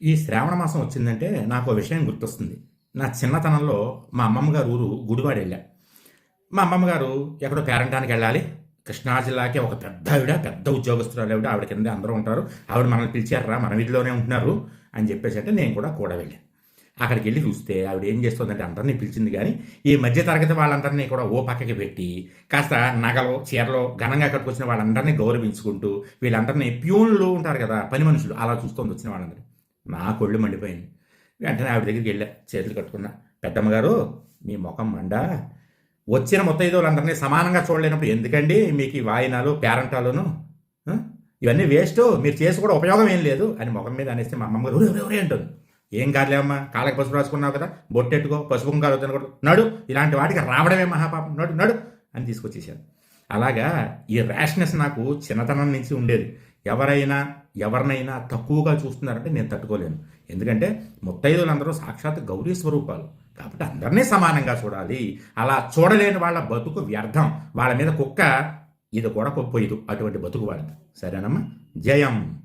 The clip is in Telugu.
ఈ శ్రావణ మాసం వచ్చిందంటే నాకు ఒక విషయం గుర్తొస్తుంది. నా చిన్నతనంలో మా అమ్మమ్మ గారు ఊరు గుడివాడ వెళ్ళా మా అమ్మమ్మ గారు ఎక్కడో పేరంటానికి వెళ్ళాలి. కృష్ణా జిల్లాకే ఒక పెద్ద ఆవిడ పెద్ద ఉద్యోగస్తురాలు ఆవిడ. ఆవిడ కింద అందరూ ఉంటారు. ఆవిడ మనల్ని పిలిచారా? మన వీధిలోనే ఉంటున్నారు అని చెప్పేసి అంటే నేను కూడా కూడా వెళ్ళాను అక్కడికి వెళ్ళి చూస్తే ఆవిడ ఏం చేస్తుందంటే అందరినీ పిలిచింది కానీ ఈ మధ్య తరగతి వాళ్ళందరినీ కూడా ఓ పక్కకి పెట్టి కాస్త నగలు చీరలు ఘనంగా కట్టుకొచ్చిన వాళ్ళందరినీ గౌరవించుకుంటూ వీళ్ళందరినీ ప్యూన్లు ఉంటారు కదా పని మనుషులు అలా చూస్తుంది వచ్చిన వాళ్ళందరినీ మా కొళ్ళు మండిపోయింది వెంటనే ఆవిడ దగ్గరికి వెళ్ళా చేతులు కట్టుకున్నా. పెద్దమ్మగారు మీ ముఖం మండా? వచ్చిన ముత్తైదువులందరినీ సమానంగా చూడలేనప్పుడు ఎందుకండి మీకు ఈ వాయినాలు పేరంటాలును? ఇవన్నీ వేస్ట్ మీరు చేసి కూడా ఉపయోగం ఏం లేదు అని ముఖం మీద అనేస్తే మా అమ్మమ్మ గారు "ఒరే, అంటుంది. ఏం కాదులేమ్మా కాళ్ళకి పసుపు రాసుకున్నావు కదా బొట్టెట్టుకో పసుపు కుంకాలు తినకూడదు నడు ఇలాంటి వాటికి రావడమే మహాపాపం నడు నడు అని తీసుకొచ్చేసాను అలాగా ఈ ర్యాష్నెస్ నాకు చిన్నతనం నుంచి ఉండేది. ఎవరైనా ఎవరినైనా తక్కువగా చూస్తున్నారంటే నేను తట్టుకోలేను. ఎందుకంటే ముత్తైదులందరూ సాక్షాత్ గౌరీ స్వరూపాలు. కాబట్టి అందరినీ సమానంగా చూడాలి. అలా చూడలేని వాళ్ళ బతుకు వ్యర్థం. వాళ్ళ మీద కుక్క ఇది కూడా పోయిదు అటువంటి బతుకు వాళ్ళకి సరేనమ్మా? జయం.